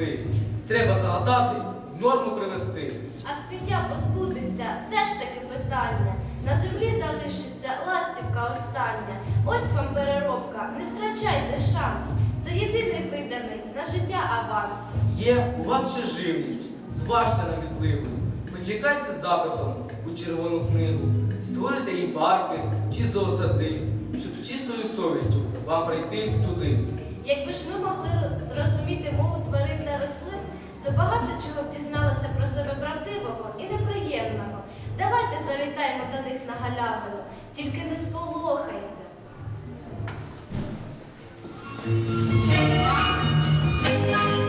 прости. Треба загадати, в норму привести. А сміття позбудеться теж таке питання. На землі залишиться ластівка остання. Ось вам переробка, не втрачайте шанс. Це єдиний виданий на життя аванс. Є у вас ще живність, зважте на відливу. Почекайте записом у червону книгу. Створите їй парки чи зоосади, щоб чистою совістю вам прийти туди. Якби ж ми могли розуміти мову тварин та рослин, то багато чого дізналися про себе правдивого і неприємного. Давайте завітаємо до них на галявину, тільки не сполохайте. Thank.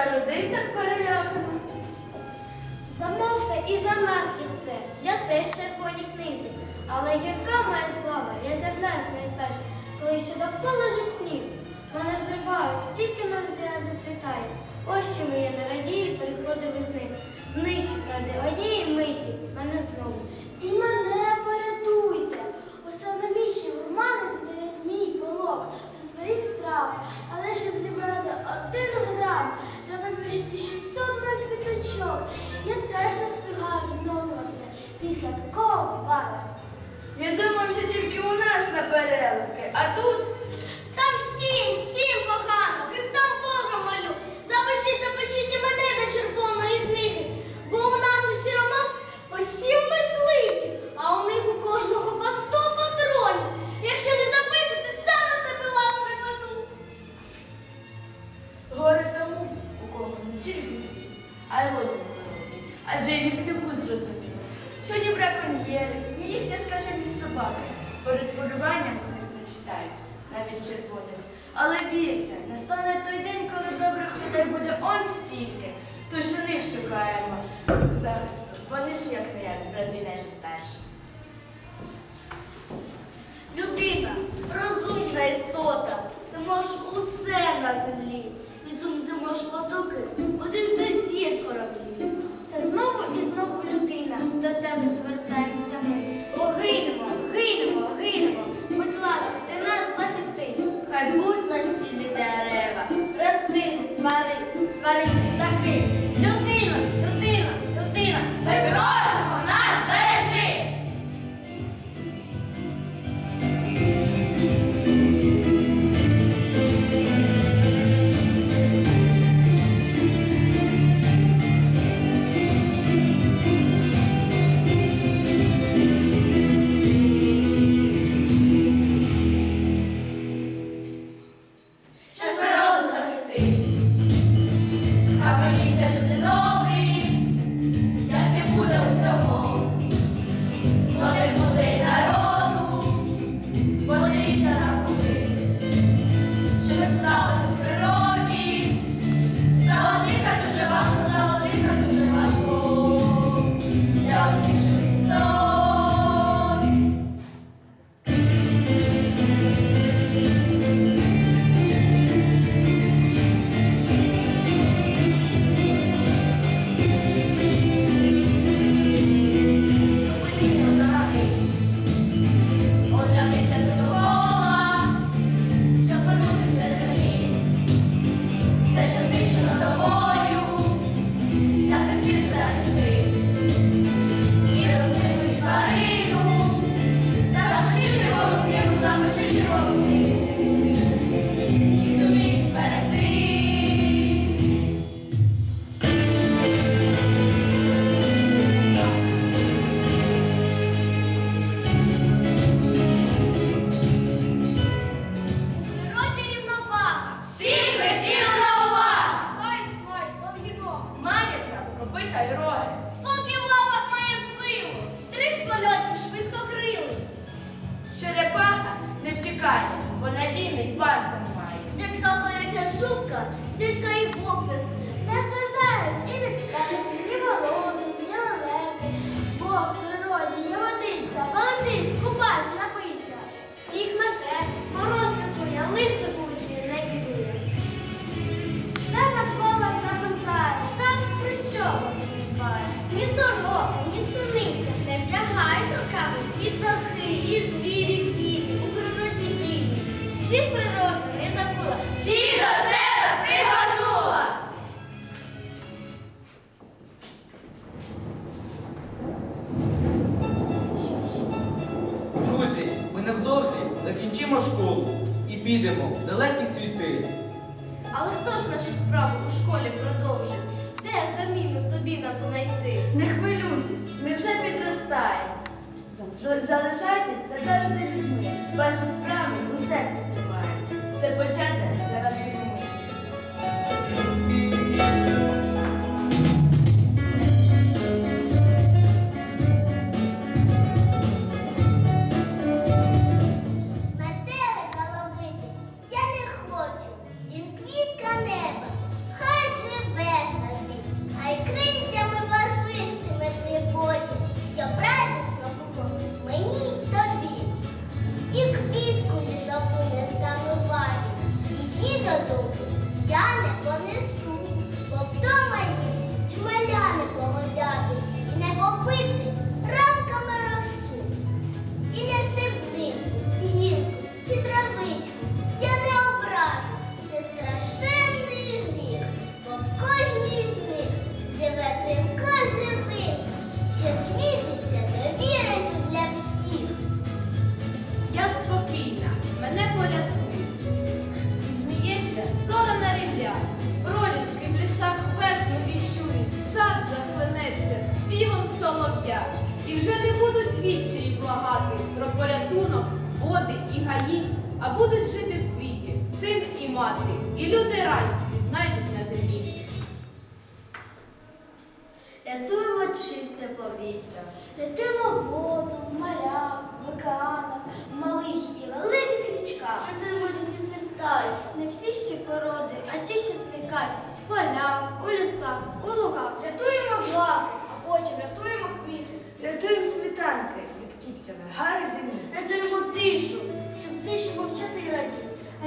Ще людей так перелякано. Замовте і за нас, і все. Я теж червоні книзі. Але гірка моя слава, я з'являюсь найперше, коли ще довкола лежить сніг. Мене зривають, тільки мозя зацвітає. Ось чому я не радію, приходу весни. Знищу ради однієї миті мене знову. І мене вишити 600 на квіточок. Я теж не встигаю відновлюватися після такого валася. Я думався тільки у нас на переливки, а тут. усе на землі. Відсунутимеш потоки. Закінчимо школу і підемо в далекі світи. Але хто ж нашу справу у школі продовжить? Де заміну собі нам знайти? Не хвилюйтесь, ми вже підростаємо. Залишайтесь та завжди людьми. Ваші справи у серці тримають. Все почати я не понесу, бо солов'я. І вже не будуть відчаї благати про порятунок, води і гаї, а будуть жити в світі син і мати, і люди райські знайдуть на землі. Рятуємо чисте повітря. Рятуємо воду в морях, в океанах, в малих і великих річках. Рятуємо які злітають. Не всі ще породи, а ті, що зникають. В полях, у лісах, у лугах. Рятуємо злаки, а рятуємо квіти. Рятуємо світанки від кіптями, гари димів. Рятуємо тишу, щоб тиші мовчати і радіти.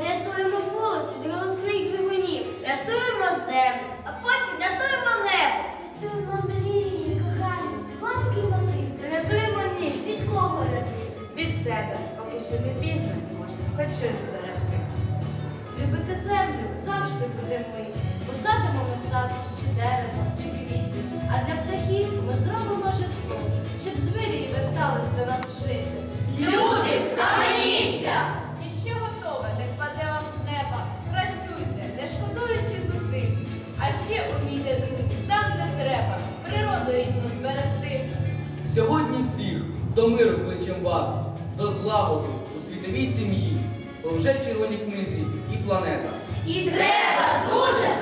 Рятуємо вулиці від голосних двигунів. Рятуємо землю, Сьогодні всіх до миру кличем вас, до злагоди у світовій сім'ї, бо вже в червоній книзі і планета. І треба дуже